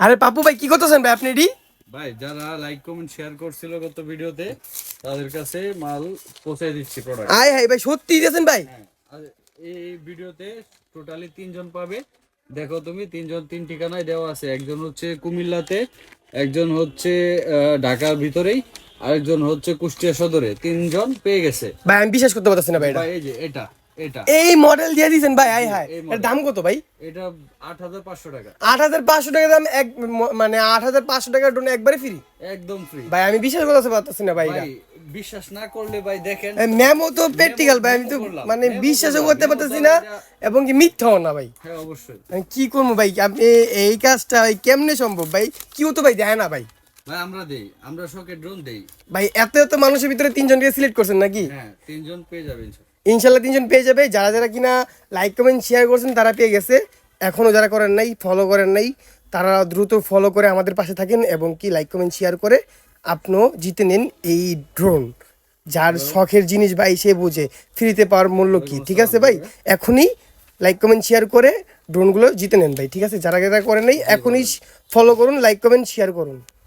আরে পাপু ভাই কি করতেছেন ভাই আপনি এডি? ভাই যারা লাইক কমেন্ট শেয়ার করছিল গত ভিডিওতে তাদের কাছে মাল পৌঁছে দিচ্ছি প্রোডাক্ট আয় হাই ভাই সত্যি দিয়েছেন ভাই? হ্যাঁ এই ভিডিওতে টোটালি তিনজন পাবে। দেখো তুমি তিনজন তিন ঠিকানায় দেওয়া আছে। একজন হচ্ছে কুমিল্লাতে একজন হচ্ছে ঢাকার ভিতরেই আরেকজন হচ্ছে কুষ্টিয়া সদরে। তিনজন পেয়ে গেছে। ভাই আমি বিশ্বাস করতে পারতেছি না ভাই এটা। ভাই এই যে এটা। এটা। এই মডেল দিয়ে দিয়েছেন ভাই হাই এর দাম কত ভাই? এটা আট হাজার পাঁচশো টাকা। আট হাজার পাঁচশো টাকা দাম এক মানে আট হাজার পাঁচশো টাকার ডোনে একবারে ফ্রি একদম ফ্রি ভাই আমি বিশ্বাস করতে পারতেছি না ভাই এটা। বিশ্বাস না করলে ভাই দেখেন। ম্যামও তো প্র্যাকটিক্যাল ভাই আমি তো মানে বিশ্বাসও করতে পারতেছি না এবং কি মিথ্যাও না ভাই। হ্যাঁ অবশ্যই। কি করব ভাই? আপনি এই কাজটা ভাই কেমনে সম্ভব ভাই? কেউ তো ভাই দেয় না ভাই। ভাই আমরা দেই। আমরা শখের ড্রোন দেই। ভাই এত এত মানুষের ভিতরে তিনজনকে সিলেক্ট করছেন নাকি? হ্যাঁ তিনজন পেয়ে যাবেন। ইনশাল্লাহ তিনজন পেয়ে যাবে। যারা যারা কিনা লাইক কমেন্ট শেয়ার করছেন তারা পেয়ে গেছে। এখনও যারা করেন নাই ফলো করেন নাই তারা দ্রুত ফলো করে আমাদের পাশে থাকেন এবং কি লাইক কমেন্ট শেয়ার করে আপনিও জিতে নিন এই ড্রোন যার শখের জিনিস ভাই সে বুঝে। ফ্রিতে পাওয়ার মূল্য কি? ঠিক আছে ভাই? এখনই লাইক কমেন্ট শেয়ার করে ড্রোনগুলো জিতে নেন ভাই। ঠিক আছে? যারা যারা করেন নাই এখনই ফলো করুন লাইক কমেন্ট শেয়ার করুন।